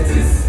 This is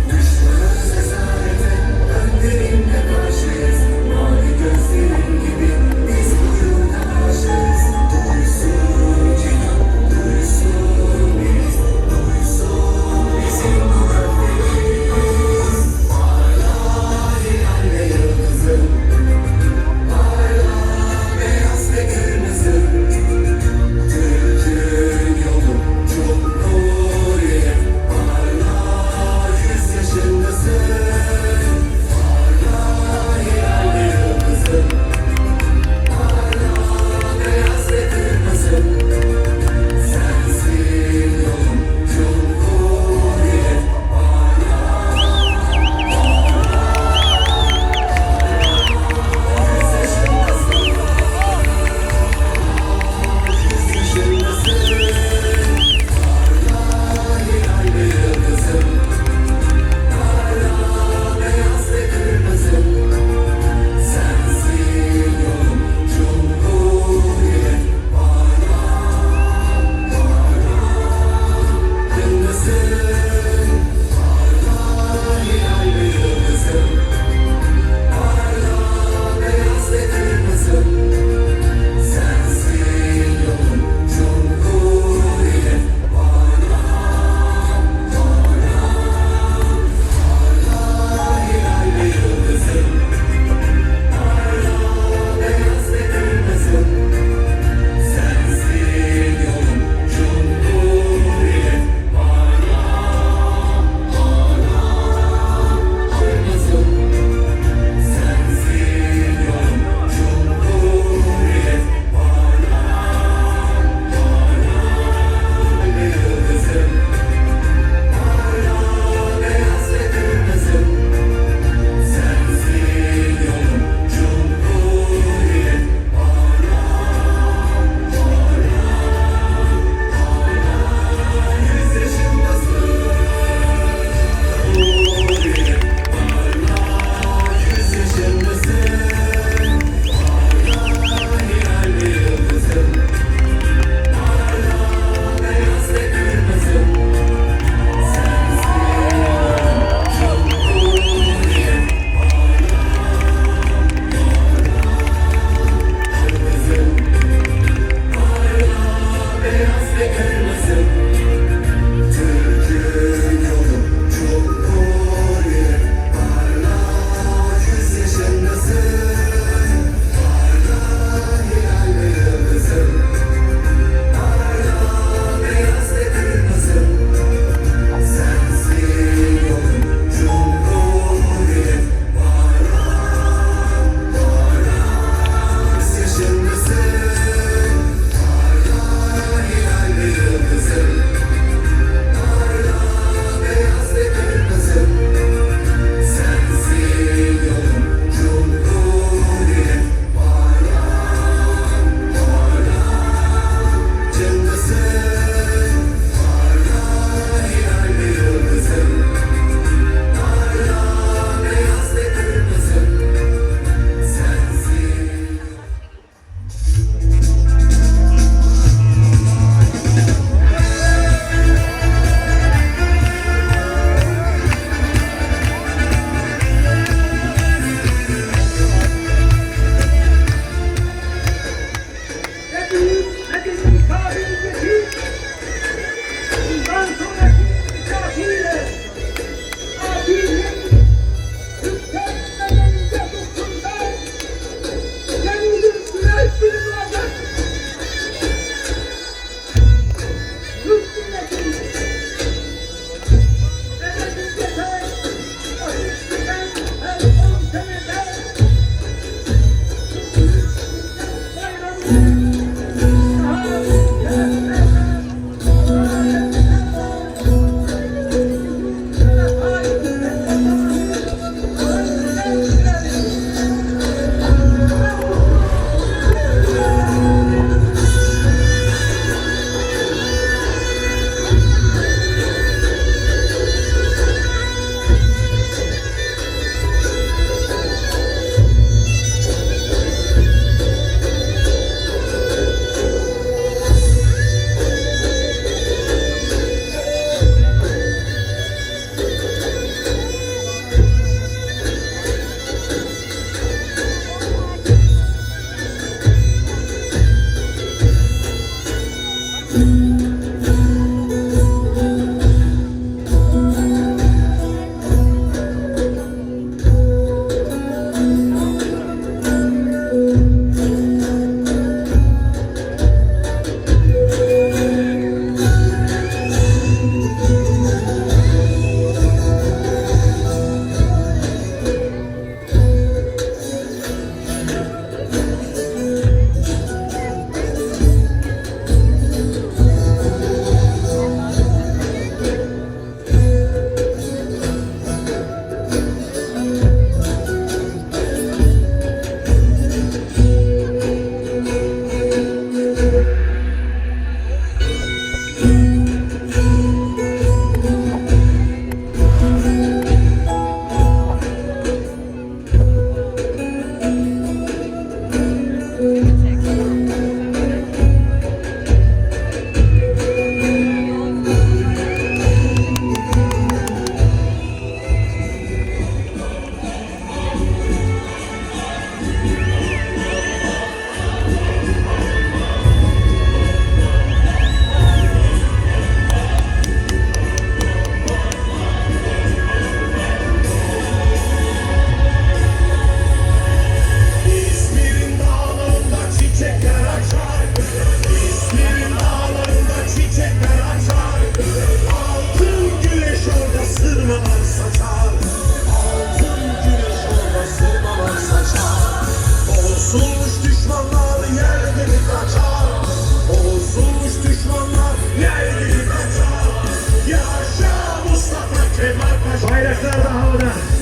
Paşa Bayraklar da havada.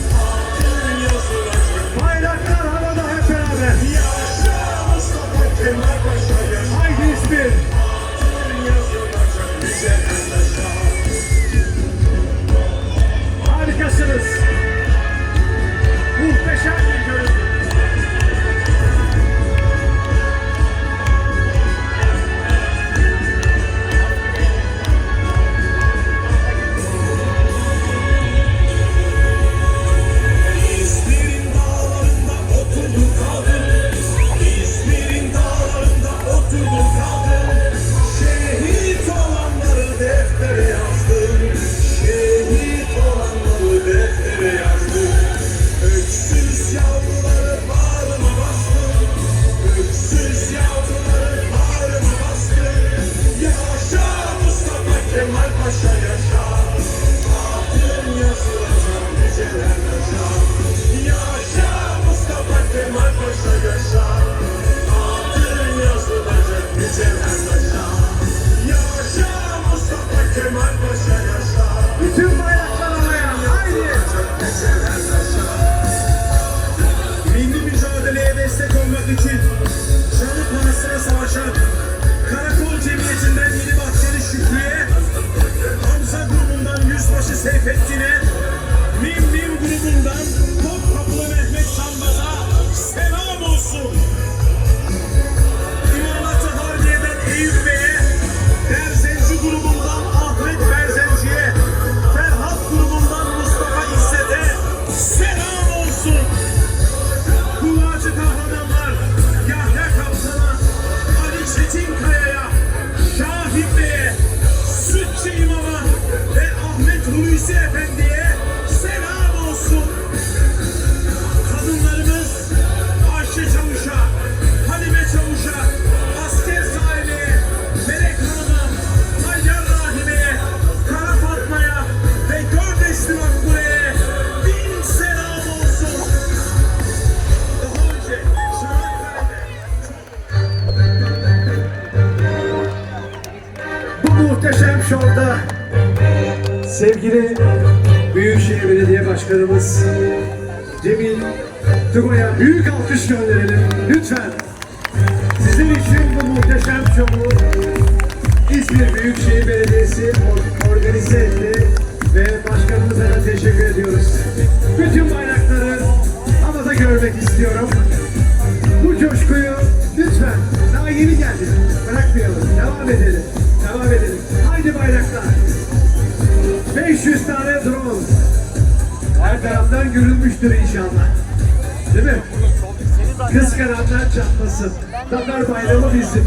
Monday. Muhteşem şovda sevgili Büyükşehir Belediye Başkanımız Cemil Tugay'a büyük alkış gönderelim. Lütfen. Sizin için bu muhteşem şovu İzmir Büyükşehir Belediyesi or- organize etti ve başkanımıza da teşekkür ediyoruz. Bütün bayrakları havada görmek istiyorum. Bu coşkuyu lütfen daha yeni geldik. Bırakmayalım. Devam edelim. Drone. Her taraftan görülmüştür inşallah. Değil mi? Kıskananlar çatlasın. Tatar bayramı bizim.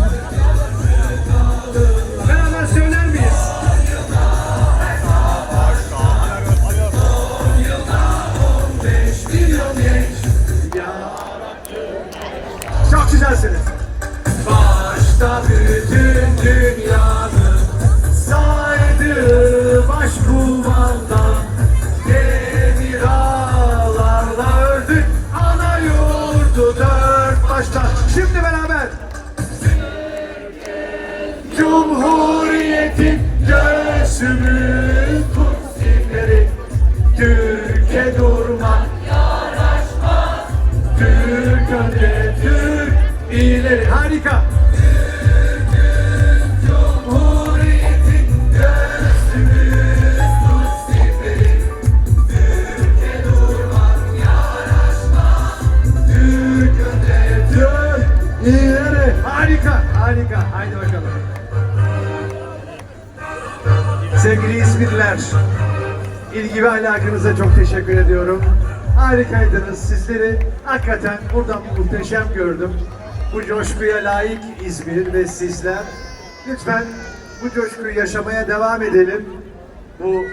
Cumhuriyetin göğsümün kutsimleri Türkiye durmak yaraşmaz Türk önde Türk ileri. Harika. Harika harika. Haydi bakalım Sevgili İzmirliler, ilgi ve alakanıza çok teşekkür ediyorum. Harikaydınız. Sizleri hakikaten buradan muhteşem gördüm. Bu coşkuya layık İzmir ve sizler. Lütfen bu coşkuyu yaşamaya devam edelim. Bu